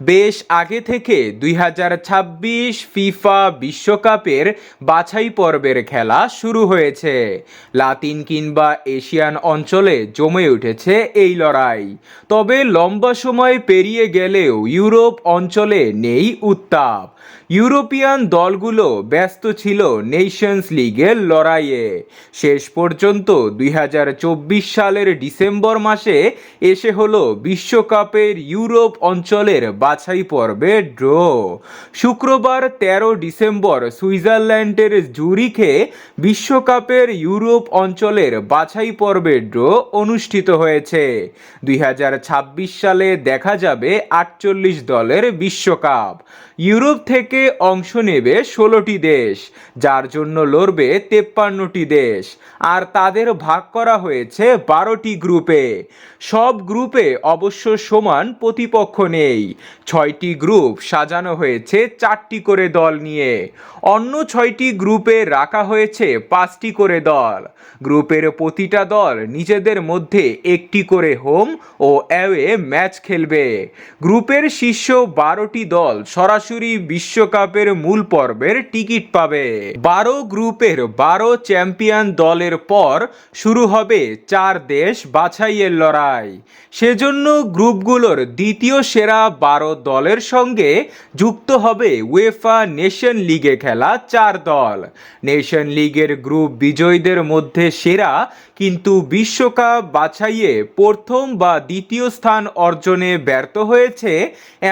বেশ আগে থেকে দুই হাজার ছাব্বিশ ফিফা বিশ্বকাপের বাছাই পর্বের খেলা শুরু হয়েছে। লাতিন কিংবা এশিয়ান অঞ্চলে জমে উঠেছে এই লড়াই। তবে লম্বা সময় পেরিয়ে গেলেও ইউরোপ অঞ্চলে নেই উত্তাপ। ইউরোপিয়ান দলগুলো ব্যস্ত ছিল নেশনস লিগের লড়াইয়ে। শেষ পর্যন্ত দুই হাজার চব্বিশ সালের ডিসেম্বর মাসে এসে হলো বিশ্বকাপের ইউরোপ অঞ্চলের বাছাই পর্বে ড্র। শুক্রবার তেরো ডিসেম্বর সুইজারল্যান্ডের জুরিখে বিশ্বকাপের ইউরোপ অঞ্চলের বাছাই পর্বে ড্র অনুষ্ঠিত হয়েছে। দুই হাজার ছাব্বিশ সালে দেখা যাবে আটচল্লিশ দলের বিশ্বকাপ। ইউরোপ থেকে অংশ নেবে ষোলোটি দেশ, যার জন্য লড়বে তেপ্পান্নটি দেশ, আর তাদের ভাগ করা হয়েছে বারোটি গ্রুপে। সব গ্রুপে অবশ্য সমান প্রতিপক্ষ নেই। ছয়টি গ্রুপ সাজানো হয়েছে, চারটি করে দল নিয়ে। অন্য ছয়টি গ্রুপে রাখা হয়েছে পাঁচটি করে দল। গ্রুপের প্রতিটা দল নিজেদের মধ্যে একটি করে হোম ও অ্যাওয়ে ম্যাচ খেলবে। গ্রুপের শীর্ষ বারোটি দল সরাসরি বিশ্বকাপের মূল পর্বের টিকিট পাবে। বারো গ্রুপের বারো চ্যাম্পিয়ন দলের পর শুরু হবে চার দেশ বাছাইয়ের লড়াই। সেজন্য গ্রুপগুলোর দ্বিতীয় সেরা বারো দলের সঙ্গে যুক্ত হবে উয়েফা নেশন লিগে খেলা চার দল। নেশন লিগের গ্রুপ বিজয়ীদের মধ্যে সেরা, কিন্তু বিশ্বকাপ বাছাইয়ে প্রথম বা দ্বিতীয় স্থান অর্জনে ব্যর্থ হয়েছে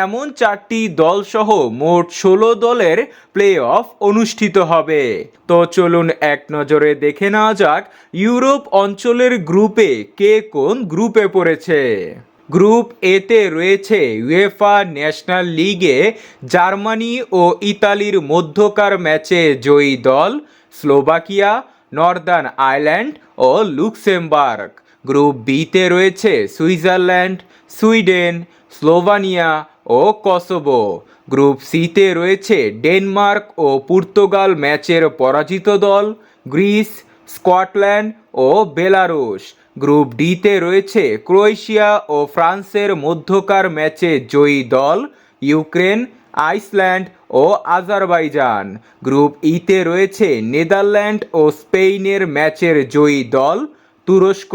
এমন চারটি দলসহ মোট ষোলো দলের প্লে অফ অনুষ্ঠিত হবে। তো চলুন এক নজরে দেখে নেওয়া যাক ইউরোপ অঞ্চলের গ্রুপে কে কোন গ্রুপে পড়েছে। গ্রুপ এতে রয়েছে ইউএফা ন্যাশনাল লিগে জার্মানি ও ইতালির মধ্যকার ম্যাচে জয়ী দল স্লোভাকিয়া, নর্দার্ন আয়ারল্যান্ড ও লুক্সেমবার্গ। গ্রুপ বিতে রয়েছে সুইজারল্যান্ড, সুইডেন, স্লোভানিয়া ও কসোভো। গ্রুপ সিতে রয়েছে ডেনমার্ক ও পর্তুগাল ম্যাচের পরাজিত দল, গ্রিস, স্কটল্যান্ড ও বেলারুশ। গ্রুপ ডিতে রয়েছে ক্রোয়েশিয়া ও ফ্রান্সের মধ্যকার ম্যাচে জয়ী দল, ইউক্রেন, আইসল্যান্ড ও আজারবাইজান। গ্রুপ ইতে রয়েছে নেদারল্যান্ড ও স্পেনের ম্যাচের জয়ী দল, তুরস্ক,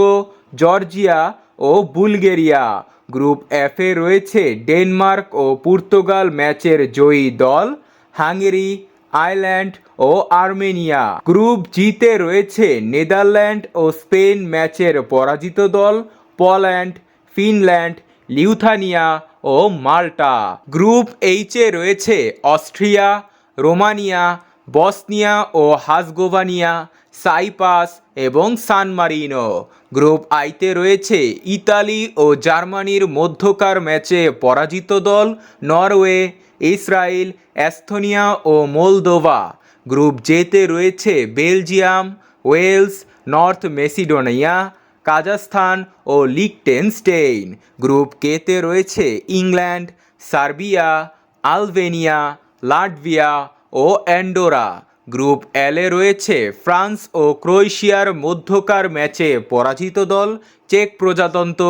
জর্জিয়া ও বুলগেরিয়া। গ্রুপ এফে রয়েছে ডেনমার্ক ও পর্তুগাল ম্যাচের জয়ী দল, হাঙ্গেরি, আয়ারল্যান্ড ও আর্মেনিয়া। গ্রুপ জিতে রয়েছে নেদারল্যান্ড ও স্পেন ম্যাচের পরাজিত দল পোল্যান্ড, ফিনল্যান্ড লিউথানিয়া ও মাল্টা। গ্রুপ এইচে রয়েছে অস্ট্রিয়া, রোমানিয়া, বসনিয়া ও হাসগোভানিয়া সাইপাস এবং সান মারিনো। গ্রুপ আইতে রয়েছে ইতালি ও জার্মানির মধ্যকার ম্যাচে পরাজিত দল নরওয়ে ইসরায়েল অ্যাস্থোনিয়া ও মোলদোভা। গ্রুপ জেতে রয়েছে Belgium, Wales, North Macedonia, Kazakhstan ও লিকটেনস্টেইন গ্রুপ কেতে রয়েছে ইংল্যান্ড, সার্বিয়া, আলবেনিয়া, লাটভিয়া ও অ্যান্ডোরা। গ্রুপ এলে রয়েছে ফ্রান্স ও ক্রোয়েশিয়ার মধ্যকার ম্যাচে পরাজিত দল চেক প্রজাতন্ত্র,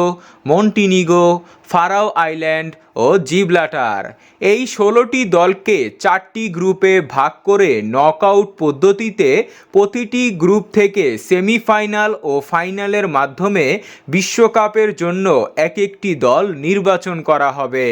মন্টিনিগো, ফারাও আইল্যান্ড ও জিবলাটার। এই ষোলোটি দলকে চারটি গ্রুপে ভাগ করে নকআউট পদ্ধতিতে প্রতিটি গ্রুপ থেকে সেমিফাইনাল ও ফাইনালের মাধ্যমে বিশ্বকাপের জন্য এক একটি দল নির্বাচন করা হবে।